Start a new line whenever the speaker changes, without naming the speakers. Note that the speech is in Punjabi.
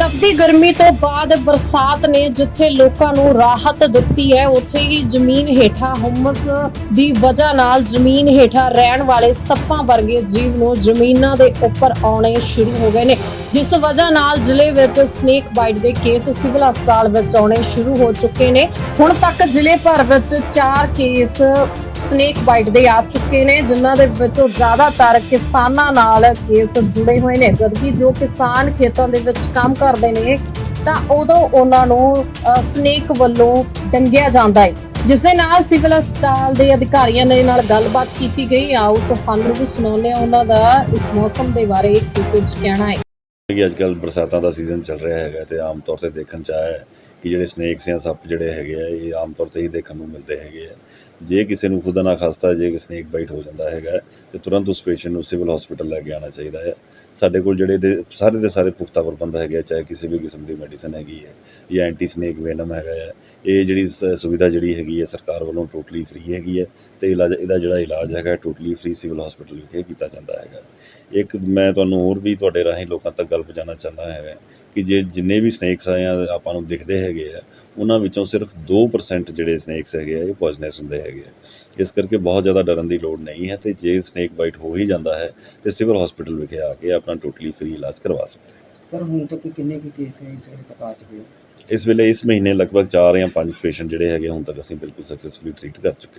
ਤਪਦੀ ਗਰਮੀ ਤੋਂ ਬਾਅਦ ਬਰਸਾਤ ਨੇ ਜਿੱਥੇ ਲੋਕਾਂ ਨੂੰ ਰਾਹਤ ਦਿੱਤੀ ਹੈ, ਉੱਥੇ ਹੀ ਜ਼ਮੀਨ ਹੇਠਾਂ ਹੁਮਸ ਦੀ ਵਜ੍ਹਾ ਨਾਲ ਜ਼ਮੀਨ ਹੇਠਾਂ ਰਹਿਣ ਵਾਲੇ ਸੱਪਾਂ ਵਰਗੇ ਜੀਵ ਨੂੰ ਜ਼ਮੀਨਾਂ ਦੇ ਉੱਪਰ ਆਉਣੇ ਸ਼ੁਰੂ ਹੋ ਗਏ ਨੇ। ਜਿਸ ਵਜ੍ਹਾ ਨਾਲ ਜ਼ਿਲ੍ਹੇ ਵਿੱਚ ਸਨੇਕ ਬਾਈਟ ਦੇ ਕੇਸ ਸਿਵਲ ਹਸਪਤਾਲ ਵਿੱਚ ਆਉਣੇ ਸ਼ੁਰੂ ਹੋ ਚੁੱਕੇ ਨੇ। ਹੁਣ ਤੱਕ ਜ਼ਿਲ੍ਹੇ ਭਰ ਵਿੱਚ 4 ਕੇਸ ਸਨੇਕ ਬਾਈਟ ਦੇ ਆ ਚੁੱਕੇ ਨੇ, ਜਿਨ੍ਹਾਂ ਦੇ ਵਿੱਚੋਂ ਜ਼ਿਆਦਾਤਰ ਕਿਸਾਨਾਂ ਨਾਲ ਕੇਸ ਜੁੜੇ ਹੋਏ ਨੇ, ਜਦਕਿ ਜੋ ਕਿਸਾਨ ਖੇਤਾਂ ਦੇ ਵਿੱਚ ਕੰਮ ਕਰਦੇ ਨੇ, ਤਾਂ ਉਦੋਂ ਉਹਨਾਂ ਨੂੰ ਸਨੇਕ ਵੱਲੋਂ ਡੰਗਿਆ ਜਾਂਦਾ ਹੈ ਜਿਸ ਦੇ ਨਾਲ ਸਿਵਲ ਹਸਪਤਾਲ ਦੇ ਅਧਿਕਾਰੀਆਂ ਦੇ ਨਾਲ ਗੱਲਬਾਤ ਕੀਤੀ ਗਈ। ਆਓ ਤੁਹਾਨੂੰ ਵੀ ਸੁਣਾਉਂਦੇ ਹਾਂ ਉਹਨਾਂ ਦਾ ਇਸ ਮੌਸਮ ਦੇ ਬਾਰੇ ਕੀ ਕੁਝ ਕਹਿਣਾ ਹੈ
ਕਿ ਅੱਜ ਬਰਸਾਤਾਂ ਦਾ ਸੀਜ਼ਨ ਚੱਲ ਰਿਹਾ ਹੈਗਾ ਤੇ ਆਮ ਤੌਰ ਤੇ ਦੇਖਣ ਚ ਆਇਆ ਹੈ ਕਿ ਜਿਹੜੇ ਸਨੇਕਸ ਜਾਂ ਸੱਪ ਜਿਹੜੇ ਹੈਗੇ ਆ ਇਹ ਆਮ ਤੌਰ ਤੇ ਹੀ ਦੇਖਣ ਨੂੰ ਮਿਲਦੇ ਹੈਗੇ ਆ। ਜੇ ਕਿਸੇ ਨੂੰ ਖੁਦਾ ਨਾ ਖਾਸਤਾ ਜੇ ਸਨੇਕ ਬਾਈਟ ਹੋ ਜਾਂਦਾ ਹੈਗਾ ਤੇ ਤੁਰੰਤ ਉਸ ਪੇਸ਼ੈਂਟ ਨੂੰ ਸਿਵਲ ਹਸਪੀਟਲ ਲੈ ਕੇ ਆਉਣਾ ਚਾਹੀਦਾ ਹੈ। ਸਾਡੇ ਕੋਲ ਜਿਹੜੇ ਦੇ ਸਾਰੇ ਦੇ ਸਾਰੇ ਪੁਖਤਾ ਪ੍ਰਬੰਧ ਹੈਗੇ ਆ, ਚਾਹੇ ਕਿਸੇ ਵੀ ਕਿਸਮ ਦੀ ਮੈਡੀਸਨ ਹੈਗੀ ਹੈ ਜਾਂ ਐਂਟੀ ਸਨੇਕ ਵੇਨਮ ਹੈਗਾ ਹੈ ਇਹ ਜਿਹੜੀ ਸ- ਸੁਵਿਧਾ ਜਿਹੜੀ ਹੈਗੀ ਹੈ ਸਰਕਾਰ ਵੱਲੋਂ ਟੋਟਲੀ ਫ੍ਰੀ ਹੈਗੀ ਹੈ ਤੇ ਇਲਾਜ ਇਹਦਾ ਜਿਹੜਾ ਇਲਾਜ ਹੈਗਾ ਟੋਟਲੀ ਫ੍ਰੀ ਸਿਵਲ ਹਸਪੀਟਲ ਵਿਖੇ ਕੀਤਾ ਜਾਂਦਾ ਹੈਗਾ। ਇੱਕ ਮੈਂ ਤੁਹਾਨੂੰ ਹੋਰ ਵੀ ਤੁਹਾਡੇ ਰਾਹੀਂ ਲੋਕਾਂ ਤੱਕ ਗੱਲ ਪਹੁੰਚਾਉਣਾ ਚਾਹੁੰਦਾ ਹੈਗਾ ਕਿ ਜੇ ਜਿੰਨੇ ਵੀ ਸਨੇਕਸ ਆ ਜਾਂ ਆਪਾਂ ਨੂੰ ਦਿਖਦੇ ਹੈਗੇ ਆ ਉਹਨਾਂ ਵਿੱਚੋਂ ਸਿਰਫ 2% ਜਿਹੜੇ ਸਨੇਕਸ ਹੈਗੇ ਆ ਇਹ ਪੋਇਜ਼ਨਸ ਹੁੰਦੇ ਹੈਗੇ ਆ। ਇਸ ਕਰਕੇ ਬਹੁਤ ਜ਼ਿਆਦਾ ਡਰਨ ਦੀ ਲੋੜ ਨਹੀਂ ਹੈ ਤੇ ਜੇ ਸਨੇਕ ਬਾਈਟ ਹੋ ਹੀ ਜਾਂਦਾ ਹੈ ਤੇ ਸਿਵਲ ਹਸਪੀਟਲ ਵਿਖੇ ਆ ਕੇ ਆਪਣਾ ਟੋਟਲੀ ਫ੍ਰੀ ਇਲਾਜ ਕਰਵਾ ਸਕਦੇ ਹਾਂ
ਸਰ ਹੁਣ ਤੱਕ ਕਿੰਨੇ ਕੁ ਕੇਸ ਹੈ ਇਸ ਵੇਲੇ ਤੱਕ ਆ ਚੁੱਕੇ
ਇਸ ਵੇਲੇ ਇਸ ਮਹੀਨੇ ਲਗਭਗ 4 ਜਾਂ 5 ਪੇਸ਼ੈਂਟ ਜਿਹੜੇ ਹੈਗੇ ਹੁਣ ਤੱਕ ਅਸੀਂ ਬਿਲਕੁਲ ਸਕਸੈਸਫੁਲੀ ਟ੍ਰੀਟ ਕਰ ਚੁੱਕੇ